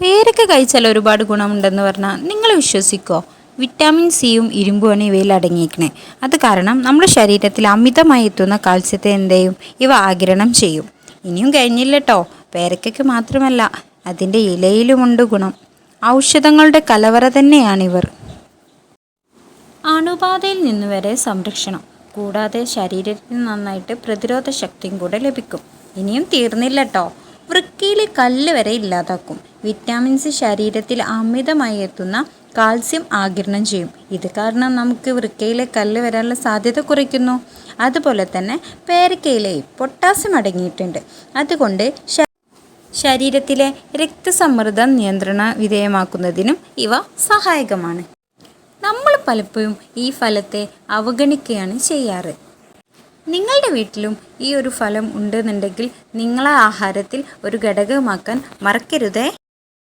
പേരക്ക കഴിച്ചാൽ ഒരുപാട് ഗുണമുണ്ടെന്ന് പറഞ്ഞാൽ നിങ്ങൾ വിശ്വസിക്കോ. വിറ്റാമിൻ സിയും ഇരുമ്പുമാണ് ഇവയിൽ അടങ്ങിയിരിക്കണേ. അത് കാരണം നമ്മുടെ ശരീരത്തിൽ അമിതമായി എത്തുന്ന കാൽസ്യത്തെ എന്തെയും ഇവ ആഗിരണം ചെയ്യും. ഇനിയും കഴിഞ്ഞില്ല കേട്ടോ പേരക്കയ്ക്ക് മാത്രമല്ല അതിന്റെ ഇലയിലുമുണ്ട് ഗുണം. ഔഷധങ്ങളുടെ കലവറ തന്നെയാണിവർ അണുബാധയിൽ നിന്ന് വരെ സംരക്ഷണം. കൂടാതെ ശരീരത്തിന് നന്നായിട്ട് പ്രതിരോധ ശക്തിയും കൂടെ ലഭിക്കും. ഇനിയും തീർന്നില്ല കേട്ടോ വൃക്കയിലെ കല്ല് വരെ ഇല്ലാതാക്കും. വിറ്റാമിൻ സി ശരീരത്തിൽ അമിതമായി എത്തുന്ന കാൽസ്യം ആകിരണം ചെയ്യും. ഇത് കാരണം നമുക്ക് വൃക്കയിലെ കല്ല് വരാനുള്ള സാധ്യത കുറയ്ക്കുന്നു. അതുപോലെ തന്നെ പേരക്കയിലെയും പൊട്ടാസ്യം അടങ്ങിയിട്ടുണ്ട്. അതുകൊണ്ട് ശരീരത്തിലെ രക്തസമ്മർദ്ദം നിയന്ത്രണ വിധേയമാക്കുന്നതിനും ഇവ സഹായകമാണ്. നമ്മൾ പലപ്പോഴും ഈ ഫലത്തെ അവഗണിക്കുകയാണ് ചെയ്യാറ്. നിങ്ങളുടെ വീട്ടിലും ഈ ഒരു ഫലം ഉണ്ടെന്നുണ്ടെങ്കിൽ നിങ്ങളെ ആഹാരത്തിൽ ഒരു ഘടകമാക്കാൻ മറക്കരുതേ.